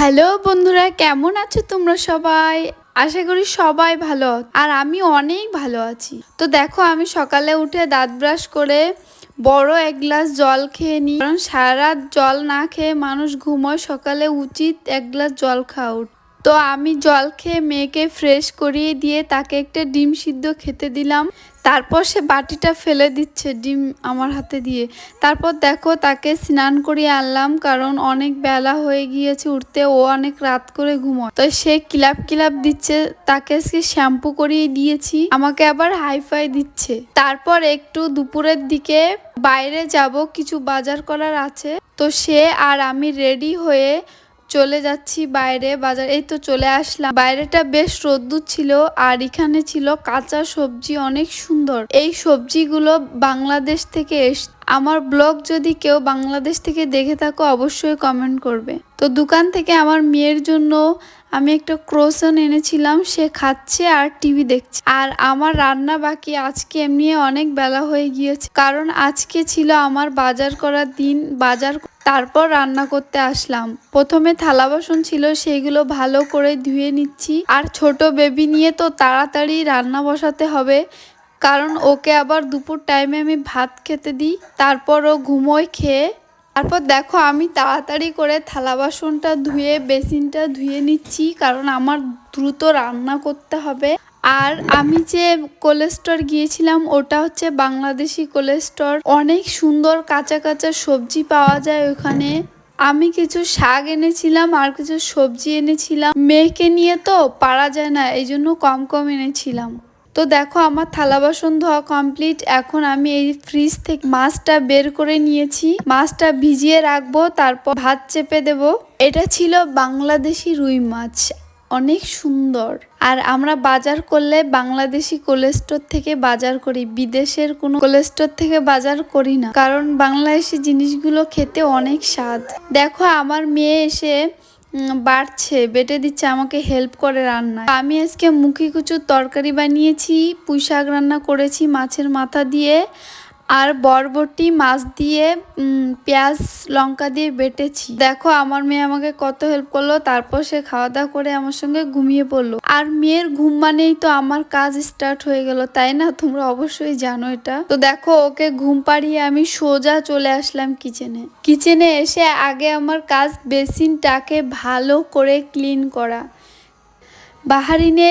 Hello বন্ধুরা, কেমন আছো তোমরা সবাই? আশা করি সবাই ভালো। আর আমি অনেক ভালো আছি। তো দেখো, আমি সকালে উঠে দাঁত ব্রাশ করে বড় এক গ্লাস জল খেয়ে নিই। কারণ সারা জল না খেয়ে মানুষ ঘুমোয় সকালে উচিত এক গ্লাস জল খাওয়া তো আমি জল খেয়ে মেয়েকে ফ্রেশ করিয়ে দিয়ে তাকে একটা ডিম সিদ্ধ খেতে দিলাম। তারপর সে বাটিটা ফেলে দিচ্ছে ডিম আমার হাতে দিয়ে। তারপর দেখো তাকে স্নান করিয়ে আনলাম, কারণ অনেক বেলা হয়ে গিয়েছে, উঠতে ও অনেক রাত করে ঘুমোয়। তো সে কিলাপ কিলাপ দিচ্ছে, তাকে আজকে শ্যাম্পু করিয়ে দিয়েছি, আমাকে আবার হাইফাই দিচ্ছে। তারপর একটু দুপুরের দিকে বাইরে যাব, কিছু বাজার করার আছে। তো সে আর আমি রেডি হয়ে চলে যাচ্ছি বাইরে বাজার, এই তো চলে আসলাম। বাইরেটা বেশ রোদ্দুর ছিল আর এখানে ছিল কাঁচা সবজি অনেক সুন্দর। এই সবজিগুলো বাংলাদেশ থেকে এস আমার ব্লগ যদি কেউ বাংলাদেশ থেকে দেখে থাকো, অবশ্যই কমেন্ট করবে। তো দোকান থেকে আমার মেয়ের জন্য আমি একটা ক্রোসন এনেছিলাম, সে খাচ্ছে আর টিভি দেখছে। আর আমার রান্না বাকি আজকে এমনি অনেক বেলা হয়ে গিয়েছে, কারণ আজকে ছিল আমার বাজার করার দিন, বাজার তারপর রান্না করতে আসলাম। প্রথমে থালা বাসন ছিল, সেইগুলো ভালো করে ধুয়ে নিচ্ছি। আর ছোট বেবি নিয়ে তো তাড়াতাড়ি রান্না বসাতে হবে কারণ ওকে আবার দুপুর টাইমে আমি ভাত খেতে দিই, তারপর ও ঘুমোয় খেয়ে, তারপর দেখো আমি তাড়াতাড়ি করে থালা বাসনটা ধুয়ে, বেসিনটা ধুয়ে নিচ্ছি, কারণ আমার দ্রুত রান্না করতে হবে। আর আমি যে কোলেস্টোর গিয়েছিলাম, ওটা হচ্ছে বাংলাদেশি কোলেস্টোর অনেক সুন্দর কাঁচা কাঁচা সবজি পাওয়া যায় ওখানে। আমি কিছু শাক এনেছিলাম, আর কিছু সবজি এনেছিলাম। মেয়েকে নিয়ে তো পারা যায় না এই জন্য কম কম এনেছিলাম। তো দেখো আমার থালা বাসন ধোয়া কমপ্লিট এখন আমি এই ফ্রিজ থেকে মাছটা বের করে নিয়েছি। মাছটা ভিজিয়ে রাখব, তারপর ভাত চেপে দেব। এটা ছিল বাংলাদেশি রুই মাছ। অনেক সুন্দর। আর আমরা বাজার করলে বাংলাদেশি কোলেস্টোর থেকে বাজার করি। বিদেশের কোনো কোলেস্টোর থেকে বাজার করি না। কারণ বাংলাদেশি জিনিসগুলো খেতে অনেক স্বাদ। দেখো আমার মেয়ে এসে বাড়ছে, বেটে দিচ্ছে, আমাকে হেল্প করে রান্না আমি আজকে মুখি কুচুর তরকারি বানিয়েছি পুঁই শাক রান্না করেছি মাছের মাথা দিয়ে। আর বরবটি মাছ দিয়ে পেঁয়াজ, লঙ্কা দিয়ে বেটেছি। দেখো, আমার মেয়ে আমাকে কত হেল্প করল, তারপর সে খাওয়া দাওয়া করে আমার সঙ্গে ঘুমিয়ে পড়ল। আর মেয়ের ঘুম মানেই তো আমার কাজ স্টার্ট হয়ে গেল, তাই না? তোমরা অবশ্যই জানো এটা। তো দেখো, ওকে ঘুম পাড়িয়ে আমি সোজা চলে আসলাম কিচেনে কিচেনে এসে আগে আমার কাজ বেসিনটাকে ভালো করে ক্লিন করা। বাহারিনে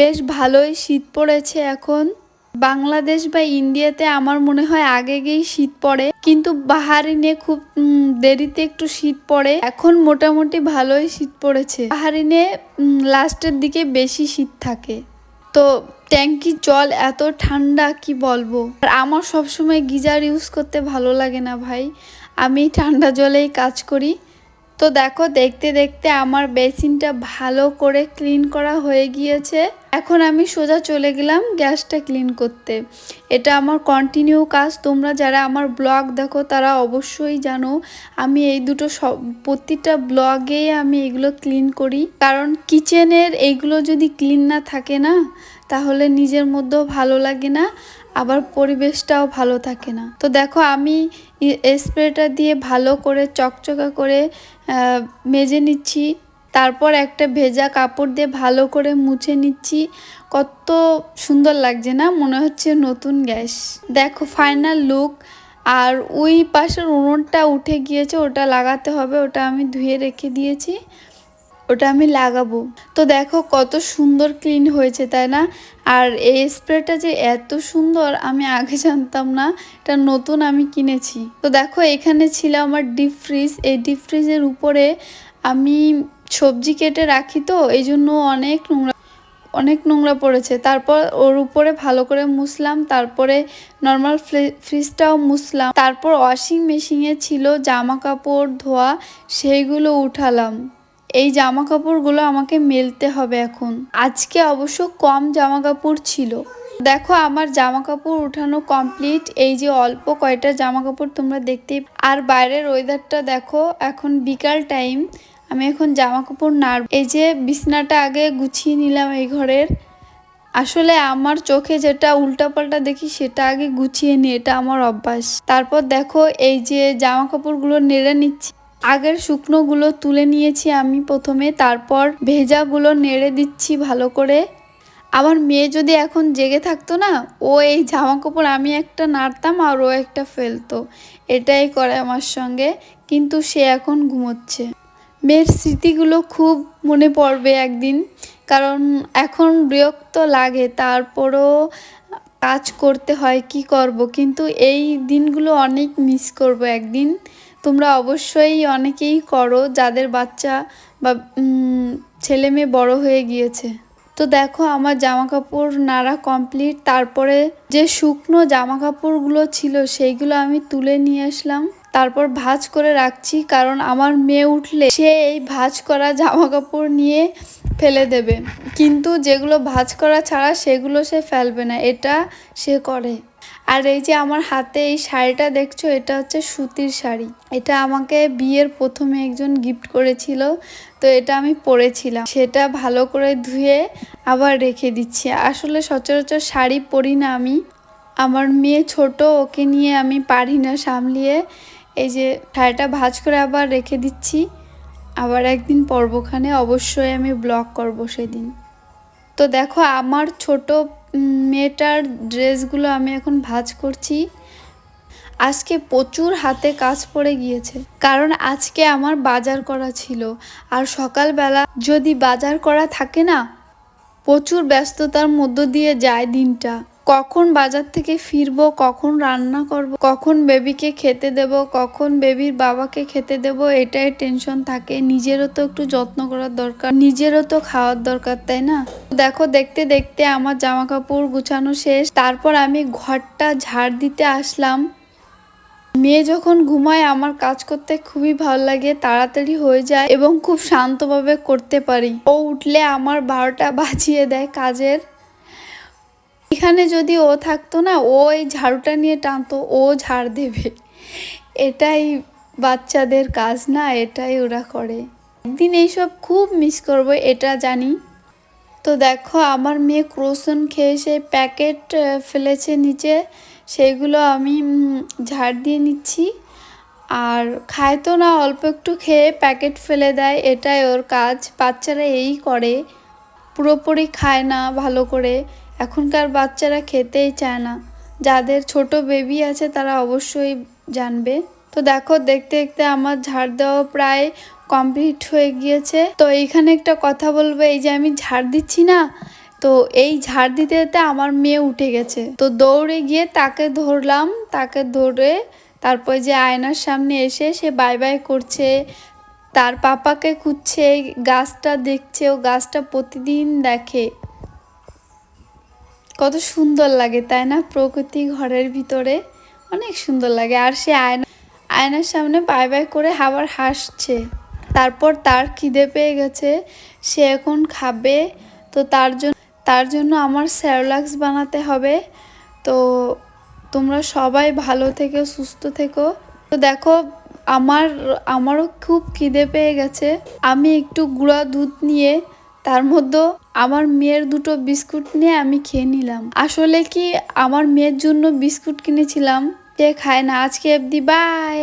বেশ ভালোই শীত পড়েছে এখন। বাংলাদেশ বা ইন্ডিয়াতে আমার মনে হয় আগে গিয়েই শীত পড়ে, কিন্তু বাহারিনে খুব দেরিতে একটু শীত পড়ে। এখন মোটামুটি ভালোই শীত পড়েছে। বাহারিনে লাস্টের দিকে বেশি শীত থাকে। তো ট্যাঙ্কির জল এত ঠান্ডা, কি বলব? আর আমার সবসময় গিজার ইউজ করতে ভালো লাগে না ভাই। আমি ঠান্ডা জলেই কাজ করি। তো দেখো, দেখতে দেখতে আমার বেসিনটা ভালো করে ক্লিন করা হয়ে গিয়েছে। এখন আমি সোজা চলে গেলাম গ্যাসটা ক্লিন করতে। এটা আমার কন্টিনিউ কাজ। তোমরা যারা আমার ব্লগ দেখো, তারা অবশ্যই জানো, আমি এই দুটো সব, প্রতিটা ব্লগেই আমি এগুলো ক্লিন করি। কারণ কিচেনের এইগুলো যদি ক্লিন না থাকে না তাহলে নিজের মধ্যেও ভালো লাগে না, আবার পরিবেশটাও ভালো থাকে না। তো দেখো, আমি স্প্রেটা দিয়ে ভালো করে চকচকা করে মেজে নিচ্ছি, তারপর একটা ভেজা কাপড় দিয়ে ভালো করে মুছে নিচ্ছি। কত সুন্দর লাগছে না? মনে হচ্ছে নতুন গ্যাস। দেখো ফাইনাল লুক আর ওই পাশের উনুনটা উঠে গিয়েছে, ওটা লাগাতে হবে, ওটা আমি ধুয়ে রেখে দিয়েছি। ওটা আমি লাগাবো। তো দেখো কত সুন্দর ক্লিন হয়েছে, তাই না? আর এই স্প্রেটা যে এত সুন্দর, আমি আগে জানতাম না, এটা নতুন আমি কিনেছি। তো দেখো এখানে ছিল আমার ডিপ ফ্রিজ এই ডিপ ফ্রিজের উপরে আমি সবজি কেটে রাখি তো, এই জন্য অনেক নোংরা অনেক নোংরা পড়েছে। তারপর ওর উপরে ভালো করে মুছলাম, তারপরে নর্মাল ফ্রিজটাও মুছলাম। তারপর ওয়াশিং মেশিনে ছিল জামা কাপড় ধোয়া, সেইগুলো উঠালাম। এই জামা কাপড়গুলো আমাকে মেলতে হবে এখন। আজকে অবশ্য কম জামা কাপড় ছিল। দেখো আমার জামা কাপড় উঠানো কমপ্লিট এই যে অল্প কয়টা জামা কাপড় তোমরা দেখতেই আর বাইরের ওয়েদারটা দেখো, এখন বিকাল টাইম আমি এখন জামা কাপড় নাড় এই যে বিছনাটা আগে গুছিয়ে নিলাম এই ঘরের। আসলে আমার চোখে যেটা উল্টাপাল্টা দেখি, সেটা আগে গুছিয়ে নিই এটা আমার অভ্যাস। তারপর দেখো এই যে জামা কাপড়গুলো নেড়ে নিচ্ছি। আগের শুকনোগুলো তুলে নিয়েছি আমি প্রথমে, তারপর ভেজাগুলো নেড়ে দিচ্ছি ভালো করে। আমার মেয়ে যদি এখন জেগে থাকতো না, ও এই জামা কাপড় আমি একটা নাড়তাম আর ও একটা ফেলতো। এটাই করে আমার সঙ্গে, কিন্তু সে এখন ঘুমোচ্ছে। মেয়ের স্মৃতিগুলো খুব মনে পড়বে একদিন, কারণ এখন বিরক্ত লাগে, তারপরও কাজ করতে হয়, কি করব? কিন্তু এই দিনগুলো অনেক মিস করব একদিন। তোমরা অবশ্যই অনেকেই করো যাদের বাচ্চা বা ছেলে মেয়ে বড় হয়ে গিয়েছে। তো দেখো আমার জামা কাপড় নাড়া কমপ্লিট তারপরে যে শুকনো জামা কাপড়গুলো ছিল সেইগুলো আমি তুলে নিয়ে আসলাম। তারপর ভাঁজ করে রাখছি, কারণ আমার মেয়ে উঠলে সে এই ভাঁজ করা জামা কাপড় নিয়ে ফেলে দেবে। কিন্তু যেগুলো ভাঁজ করা ছাড়া সেগুলো সে ফেলবে না, এটা সে করে। আর এই যে আমার হাতে এই শাড়িটা দেখছ, এটা হচ্ছে সুতির শাড়ি। এটা আমাকে বিয়ের প্রথমে একজন গিফট করেছিল, তো এটা আমি পরেছিলাম। সেটা ভালো করে ধুয়ে আবার রেখে দিচ্ছি। আসলে সচরাচর শাড়ি পরি না আমি। আমার মেয়ে ছোট, ওকে নিয়ে আমি পারি না সামলিয়ে। এই যে শাড়িটা ভাজ করে আবার রেখে দিচ্ছি। আবার একদিন পর্বখানে অবশ্যই আমি ব্লগ করব সেদিন। তো দেখো, আমার ছোট মেয়েটার ড্রেসগুলো আমি এখন ভাজ করছি। আজকে প্রচুর হাতে কাজ পড়ে গিয়েছে। কারণ আজকে আমার বাজার করা ছিল। আর সকালবেলা যদি বাজার করা থাকে না, প্রচুর ব্যস্ততার মধ্য দিয়ে যায় দিনটা। কখন বাজার থেকে ফিরবো, কখন রান্না করব, কখন বেবিকে খেতে দেব, কখন বেবির বাবাকে খেতে দেব, এটাই টেনশন থাকে। নিজেরও তো একটু যত্ন করার দরকার, নিজেরও তো খাওয়ার দরকার, তাই না? দেখো, দেখতে দেখতে আমার জামা কাপড় গুছানো শেষ। তারপর আমি ঘরটা ঝাড় দিতে আসলাম। মেয়ে যখন ঘুমায়, আমার কাজ করতে খুবই ভালো লাগে, তাড়াতাড়ি হয়ে যায় এবং খুব শান্তভাবে করতে পারি। ও উঠলে আমার বারোটা বাজিয়ে দেয় কাজের। এখানে যদি ও থাকতো না, ও এই ঝাড়ুটা নিয়ে টানতো, ও ঝাড় দেবে। এটাই বাচ্চাদের কাজ না, এটাই ওরা করে। একদিন এইসব খুব মিস করব, এটা জানি। তো দেখো, আমার মেয়ে ক্রোসন খেয়ে সেই প্যাকেট ফেলেছে নিচে। সেইগুলো আমি ঝাড় দিয়ে নিচ্ছি। আর খায় তো না, অল্প একটু খেয়ে প্যাকেট ফেলে দেয়, এটাই ওর কাজ। বাচ্চারা এই করে। পুরোপুরি খায় না ভালো করে। এখনকার বাচ্চারা খেতেই চায় না। যাদের ছোট বেবি আছে তারা অবশ্যই জানবে। তো দেখো, দেখতে দেখতে আমার ঝাড় দেওয়া প্রায় কমপ্লিট হয়ে গিয়েছে। তো এইখানে একটা কথা বলব, এই যে আমি ঝাড় দিচ্ছি না, তো এই ঝাড় দিতে দিতে আমার মেয়ে উঠে গেছে। তো দৌড়ে গিয়ে তাকে ধরলাম, তাকে ধরে তারপর যে আয়নার সামনে এসে সে বাই বাই করছে তার পাপাকে খুঁজছে গাছটা দেখছে, ও গাছটা প্রতিদিন দেখে। কত সুন্দর লাগে, তাই না? প্রকৃতি ঘরের ভিতরে অনেক সুন্দর লাগে। আর সে আয়না আয়নার সামনে বাই বাই করে আবার হাসছে। তারপর তার খিদে পেয়ে গেছে, সে এখন খাবে। তো তার জন্য তার জন্য আমার স্যারোলাক্স বানাতে হবে। তো তোমরা সবাই ভালো থেকো, সুস্থ থেকো। তো দেখো আমার, আমারও খুব খিদে পেয়ে গেছে। আমি একটু গুঁড়া দুধ নিয়ে, তার মধ্যে আমার মেয়ের দুটো বিস্কুট নিয়ে আমি খেয়ে নিলাম। আসলে কি আমার মেয়ের জন্য বিস্কুট কিনেছিলাম? সে খায় না। আজকে অবধি বাই